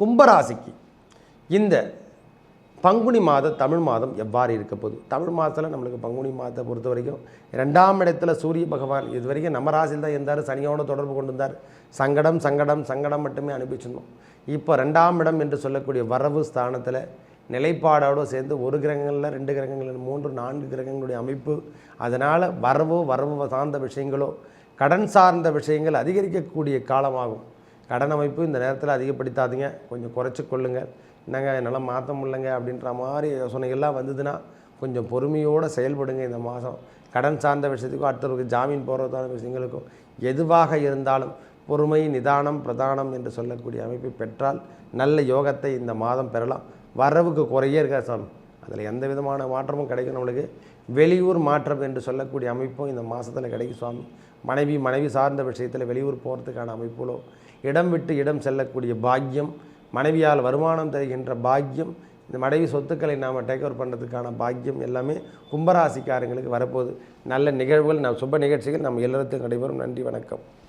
கும்பராசிக்கு இந்த பங்குனி மாத தமிழ் மாதம் எவ்வாறு இருக்க போகுது? தமிழ் மாதத்தில் நம்மளுக்கு பங்குனி மாதத்தை பொறுத்த வரைக்கும் ரெண்டாம் இடத்துல சூரிய பகவான் இது வரைக்கும் நம்ம ராசியில் தான் இருந்தார். சனியோட தொடர்பு கொண்டு இருந்தார் சங்கடம் சங்கடம் சங்கடம் மட்டுமே அனுப்பிச்சிருந்தோம் இப்போ ரெண்டாம் இடம் என்று சொல்லக்கூடிய வரவு ஸ்தானத்தில் நிலைப்பாடோடு சேர்ந்து ஒரு கிரகங்களில் ரெண்டு கிரகங்களில் மூன்று நான்கு கிரகங்களுடைய அமைப்பு. அதனால் வரவோ வரவு சார்ந்த விஷயங்களோ கடன் சார்ந்த விஷயங்கள் அதிகரிக்கக்கூடிய காலமாகும். கடன் அமைப்பு இந்த நேரத்தில் அதிகப்படுத்தாதீங்க. கொஞ்சம் குறைச்சி கொள்ளுங்கள் என்னங்க என்னால் மாற்ற முடியலங்க அப்படின்ற மாதிரி யோசனைகள்லாம் வந்ததுன்னா கொஞ்சம் பொறுமையோடு செயல்படுங்க இந்த மாதம் கடன் சார்ந்த விஷயத்துக்கும் அடுத்தவருக்கு ஜாமீன் போடுறதான விஷயங்களுக்கும் எதுவாக இருந்தாலும் பொறுமை நிதானம் பிரதானம் என்று சொல்லக்கூடிய அமைப்பை பெற்றால் நல்ல யோகத்தை இந்த மாதம் பெறலாம். வரவுக்கு குறையே இருக்கா சாமி. அதில் எந்த விதமான மாற்றமும் கிடைக்கும் நம்மளுக்கு. வெளியூர் மாற்றம் என்று சொல்லக்கூடிய அமைப்பும் இந்த மாதத்தில் கிடைக்கும் சுவாமி. மனைவி மனைவி சார்ந்த விஷயத்தில் வெளியூர் போகிறதுக்கான அமைப்புகளோ இடம் விட்டு இடம் செல்லக்கூடிய பாக்கியம் மனைவியால் வருமானம் தருகின்ற பாக்கியம் இந்த மனைவி சொத்துக்களை நாம் டேக் ஓவர் பண்ணுறதுக்கான பாக்கியம் எல்லாமே கும்பராசிக்காரங்களுக்கு வரப்போகுது. நல்ல நிகழ்வுகள் நம் சுப நிகழ்ச்சிகள் நம்ம எல்லாத்துக்கும் நடைபெறும். நன்றி வணக்கம்.